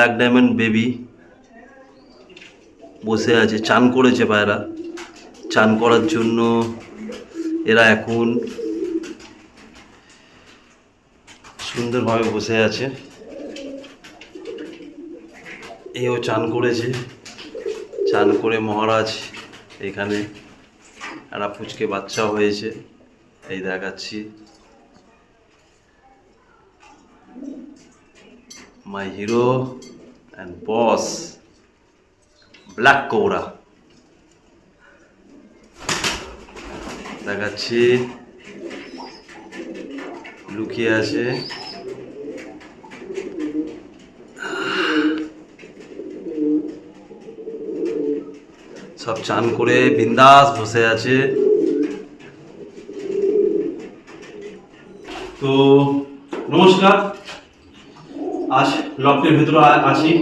Black diamond baby বসে আছে, চান করেছে পায়রা। চান করার জন্য এরা এখন সুন্দরভাবে বসে আছে। এও চান করেছে। চান করে মহারাজ এখানে একটা পুচকে বাচ্চা হয়েছে। এই দেখাচ্ছি। My hero and boss black cobra দেখাচ্ছি। লুকিয়ে আছে। সব চান করে বিন্দাস বসে আছে। তো, নমস্কার। লকটের ভেতরে আছি।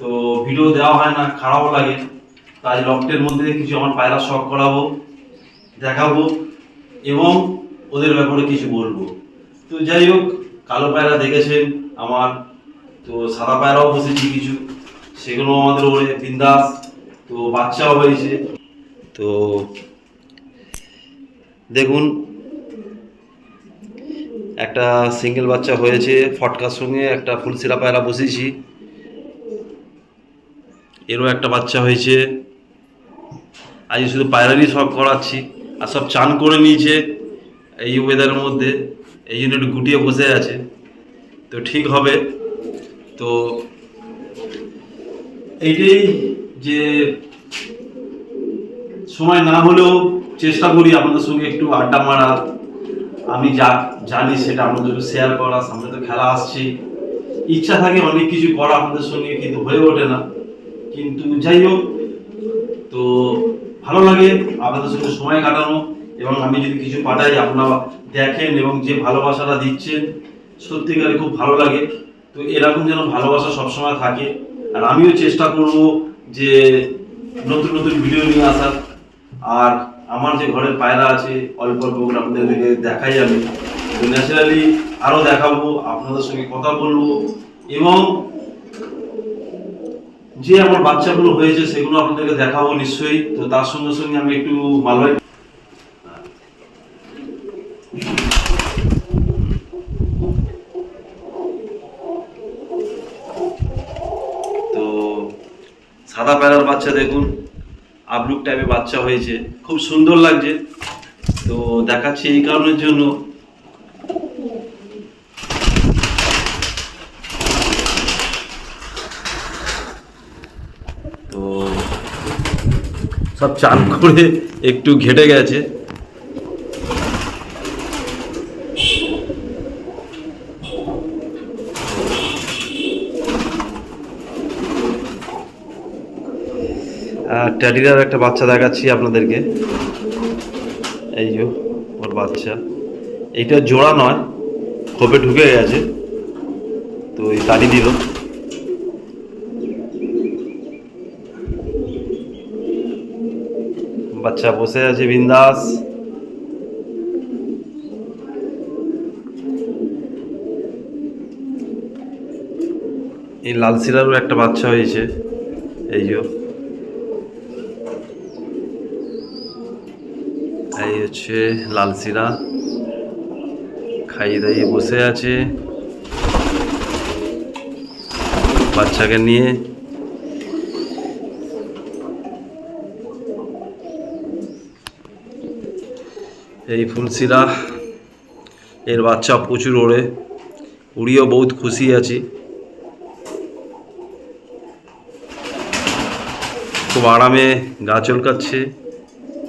তো ভিডিও দেওয়া হয় না, খারাপও লাগে। তাই লকটের মধ্যে কিছু আমার পায়রা শখ করাবো, দেখাবো এবং ওদের ব্যাপারে কিছু বলব। তো যাই হোক, কালো পায়রা দেখেছেন আমার। তো সাদা পায়রাও বসেছি কিছু। সেগুলো আমাদের ওরে বিন্দাস। তো বাচ্চাও হয়েছে। তো দেখুন একটা সিঙ্গেল বাচ্চা হয়েছে ফটকার সঙ্গে একটা ফুলসিরা পায়রা বসেছি এরও একটা বাচ্চা হয়েছে। আজ শুধু পায়রারই সব করাচ্ছি, আর সব চান করে নিয়েছে এই ওয়েদারের মধ্যে। এই জন্য একটু গুটিয়ে বসে আছে। তো ঠিক হবে। তো এইটাই যে সময় না হলেও চেষ্টা করি আপনাদের সঙ্গে একটু আড্ডা মারা আমি যা জানি সেটা আপনাদের শেয়ার করা, সামনে তো খেলা আসছে। ইচ্ছা থাকে অনেক কিছু করা আপনাদের সঙ্গে, কিন্তু হয়ে ওঠে না। কিন্তু যাই হোক, তো ভালো লাগে আপনাদের সঙ্গে সময় কাটানো এবং আমি যদি কিছু পাঠাই, আপনারা দেখেন এবং যে ভালোবাসাটা দিচ্ছেন, সত্যিকারে খুব ভালো লাগে। তো এরকম যেন ভালোবাসা সবসময় থাকে। আর আমিও চেষ্টা করব যে নতুন নতুন ভিডিও নিয়ে আসার। আর আমার যে ঘরের পায়রা আছে, অল্প অল্প করে আপনাদেরকে দেখাই আমি। তো ন্যাচারালি আরও দেখাবো, আপনাদের সঙ্গে কথা বলব। এবং যে আমার বাচ্চাগুলো হয়েছে, সেগুলো আপনাদেরকে দেখাবো নিশ্চয়ই। তো তার সঙ্গে সঙ্গে আমি একটু মালবাই তো সাদা প্যারার বাচ্চা দেখুন। আবলুক টাইপের বাচ্চা হয়েছে। খুব সুন্দর লাগছে। তো দেখাচ্ছি এই কারণের জন্য। তো সব চান করে একটু ঘেটে গেছে। ট্যাডিরার একটা বাচ্চা দেখাচ্ছি আপনাদেরকে। এই যে, ওর বাচ্চা। এইটা জোড়া নয় খোপে ঢুকে গেছে। তো এই তাড়ি দিল। বাচ্চা বসে আছে বিন্দাস। এই লাল সিরারও একটা বাচ্চা হয়েছে। এই যে এই হচ্ছে লাল সিরা খাইয়ে দাইয়ে বসে আছে। বাচ্চাকে নিয়ে। এই ফুলসিরা এর বাচ্চা প্রচুর ওড়ে। উড়িয়েও বহুত খুশি আছি। খুব আরামে গা চলকাচ্ছে।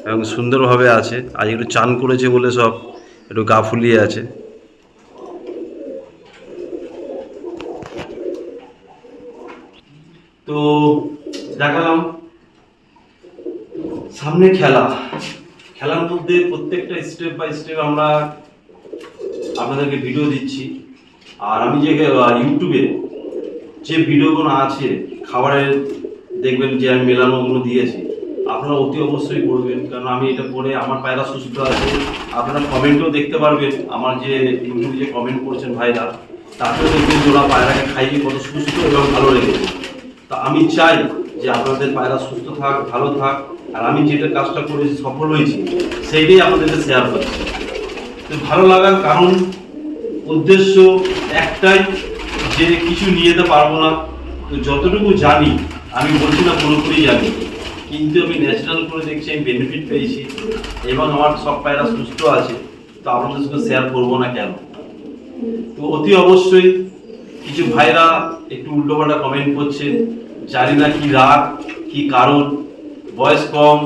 এবং সুন্দরভাবে আছে। আজ একটু চান করেছে বলে সব একটু গা ফুলিয়ে আছে। তো দেখালাম সামনে খেলা। খেলার মধ্যে প্রত্যেকটা স্টেপ বাই স্টেপ আমরা আপনাদেরকে ভিডিও দিচ্ছি। আর আমি যে ইউটিউবে যে ভিডিওগুলো আছে, খাবারের দেখবেন যে আমি মেলানোগুলো দিয়েছি। আপনারা অতি অবশ্যই করবেন। কারণ আমি এটা পড়ে আমার পায়রা সুস্থ আছে। আপনারা কমেন্টও দেখতে পারবেন আমার যে ইউটিউবে যে কমেন্ট করছেন ভাইরা তারপরে দেখবেন ওরা পায়রাকে খাইয়ে কত সুস্থ এবং ভালো লেগেছে তা আমি চাই যে আপনাদের পায়রা সুস্থ থাক, ভালো থাক, আর আমি যেটা কাজটা করেছি, সফল হয়েছি, সেইটাই আপনাদেরকে শেয়ার করছি। তো ভালো লাগার কারণ, উদ্দেশ্য একটাই যে কিছু নিয়ে যেতে পারব না। তো যতটুকু জানি, আমি বলছি না পুরোপুরি জানি। কিন্তু আমি ন্যাচারাল করে দেখছি আমি বেনিফিট পেয়েছি এবং আমার সব পায়রা সুস্থ আছে, তো আপনাদের সঙ্গে শেয়ার করব না কেন? তো অতি অবশ্যই কিছু ভাইরা একটু উল্টোপাল্টা কমেন্ট করছে, জানি না কি রাগ, কি কারণ, বয়স কম,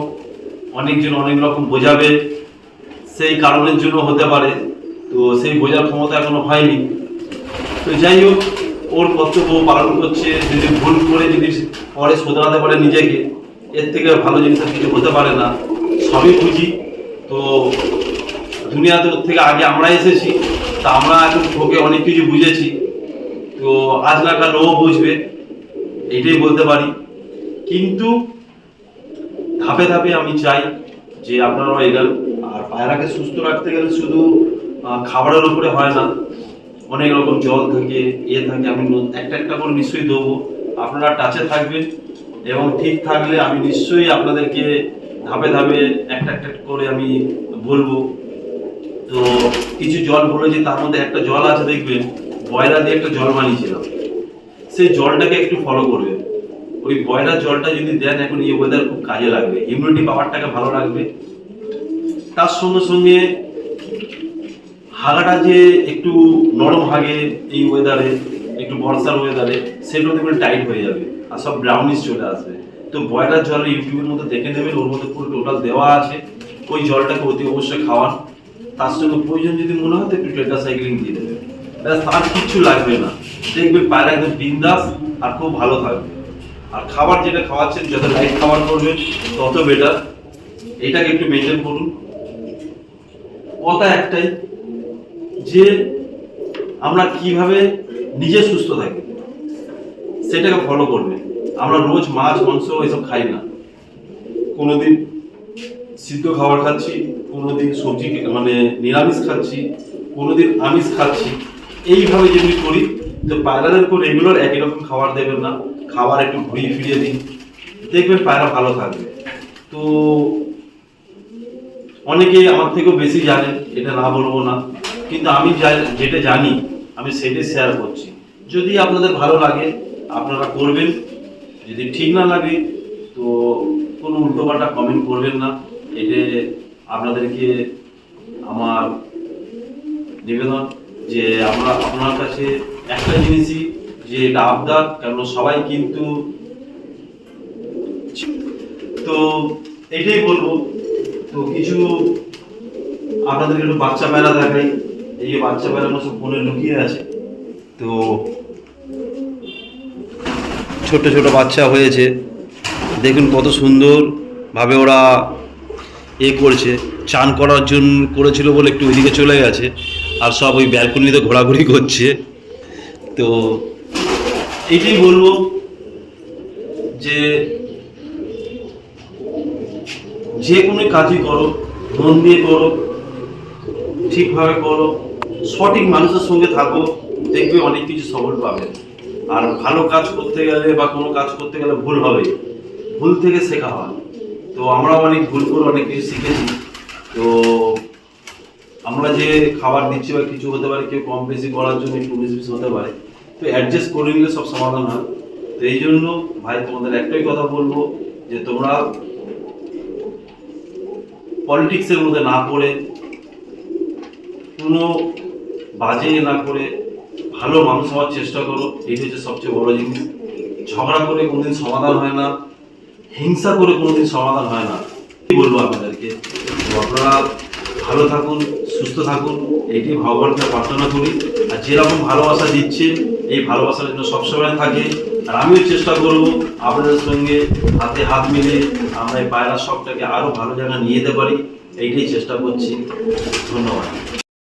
অনেকজন অনেক রকম বোঝাবে, সেই কারণের জন্য হতে পারে, তো সেই বোঝার ক্ষমতা এখনও হয়নি। তো যাই হোক, ওর কর্তব্য পালন করছে, যদি ভুল করে যদি পরে শোধরাতে পারে নিজেকে এর থেকে ভালো জিনিস কিছু হতে পারে না। সবই বুঝি। তো দুনিয়াতে থেকে আগে আমরা এসেছি, তা আমরা এখন ওকে অনেক কিছু বুঝেছি। তো আজ না কাল ও বুঝবে, এইটাই বলতে পারি। কিন্তু ধাপে ধাপে আমি চাই যে আপনারাও এগান আর পায়রাকে সুস্থ রাখতে গেলে শুধু খাবারের উপরে হয় না, অনেক রকম জল থাকে ইয়ে থাকে, আমি একটা একটা করে নিশ্চয়ই দেবো। আপনারা টাচে থাকবেন। এবং ঠিক থাকলে আমি নিশ্চয়ই আপনাদেরকে ধাপে ধাপে একটা একটা করে আমি বলব। তো কিছু জল বলেছি তার মধ্যে একটা জল আছে দেখবেন বয়লা দিয়ে একটা জল বানিয়েছিলাম সেই জলটাকে একটু ফলো করবে। ওই বয়লার জলটা যদি দেন, এখন এই ওয়েদার খুব কাজে লাগবে। ইমিউনিটি পাওয়ারটাকে ভালো রাখবে। তার সঙ্গে সঙ্গে হাগাটা যে একটু নরম হাগে এই ওয়েদারে একটু বর্ষার ওয়েদারে সেটাও দেখবেন টাইট হয়ে যাবে। আর সব ব্রাউনিশ চলে আসবে। তো বয়লার জল ইউটিউবের মধ্যে দেখে নেবেন, ওর মধ্যে পুরো টোটাল দেওয়া আছে। ওই জলটাকে অতি অবশ্যই খাওয়ান। তার সঙ্গে প্রয়োজন যদি মনে হয়, তো একটু সাইক্লিং দিয়ে দেবেন। ব্যাস, তার কিচ্ছু লাগবে না। দেখবেন পায়রা একদম বিন্দাস আর খুব ভালো থাকবে। আর খাবার যেটা খাওয়াচ্ছেন, যত লাইট খাবার করবেন, তত বেটার এটাকে একটু মেনটেন করুন। কথা একটাই, যে আমরা কীভাবে নিজে সুস্থ থাকি। সেটাকে ফলো করবে। আমরা রোজ মাছ, মাংস এসব খাই না। কোনোদিন সিদ্ধ খাবার খাচ্ছি, কোনোদিন সবজি মানে নিরামিষ খাচ্ছি, কোনোদিন আমিষ খাচ্ছি। এইভাবে যদি করি পায়রাদের উপর রেগুলার একই রকম খাবার দেবেন না। খাবার একটু ঘুরিয়ে ফিরিয়ে দিন। দেখবেন পায়রা ভালো থাকবে। তো অনেকে আমার থেকেও বেশি জানে, এটা না বলব না। কিন্তু আমি যা- যেটা জানি, আমি সেটাই শেয়ার করছি। যদি আপনাদের ভালো লাগে আপনারা করবেন। যদি ঠিক না লাগে, তো কোনো উল্টোপাল্টা কমেন্ট করবেন না। এতে আপনাদেরকে আমার নিবেদন যে আমরা আপনার কাছে একটা জিনিসই যে এটা আবদার কারণ সবাই কিন্তু তো এটাই বলব। তো কিছু আপনাদেরকে একটু বাচ্চা মেলা দেখাই। এই যে বাচ্চা মেলাগুলো সব ফোনে লুকিয়ে আছে। তো ছোট ছোট বাচ্চা হয়েছে। দেখুন কত সুন্দর ভাবে ওরা এ করছে। চান করার জন্য করেছিল বলে একটু ওইদিকে চলে গেছে। আর সব ওই ব্যালকনিতে ঘোরাঘুরি করছে। তো এটাই বলব যে যে কোনো কাজই করো, মন দিয়ে করো, ঠিকভাবে করো, সঠিক মানুষের সঙ্গে থাকো, দেখবে অনেক কিছু সফল পাবে। আর ভালো কাজ করতে গেলে বা কোনো কাজ করতে গেলে ভুল হবে। ভুল থেকে শেখা হয়। তো আমরা অনেক ভুল করে অনেক কিছু শিখেছি। তো আমরা যে খাবার দিচ্ছি বা কিছু হতে পারে, কেউ কম বেশি করার জন্য একটু বেশি বিশ হতে পারে, তো অ্যাডজাস্ট করে নিলে সব সমাধান হয়। তো এই জন্য ভাই, তোমাদের একটাই কথা বলব যে তোমরা পলিটিক্সের মধ্যে না পড়ে, কোনো বাজে না করে ভালো মানুষ হওয়ার চেষ্টা করো, এই হচ্ছে সবচেয়ে বড় জিনিস। ঝগড়া করে কোনোদিন সমাধান হয় না, হিংসা করে কোনোদিন সমাধান হয় না। কি বলব আপনাদেরকে? আপনারা ভালো থাকুন, সুস্থ থাকুন এইটি ভগবানকে প্রার্থনা করি। আর যেরকম ভালোবাসা দিচ্ছেন এই ভালোবাসার জন্য সবসময় থাকে। আর আমিও চেষ্টা করব আপনাদের সঙ্গে হাতে হাত মিলে আমরা এই পায়রা শখটাকে আরও ভালো জায়গায় নিয়ে যেতে পারি, এইটাই চেষ্টা করছি। ধন্যবাদ।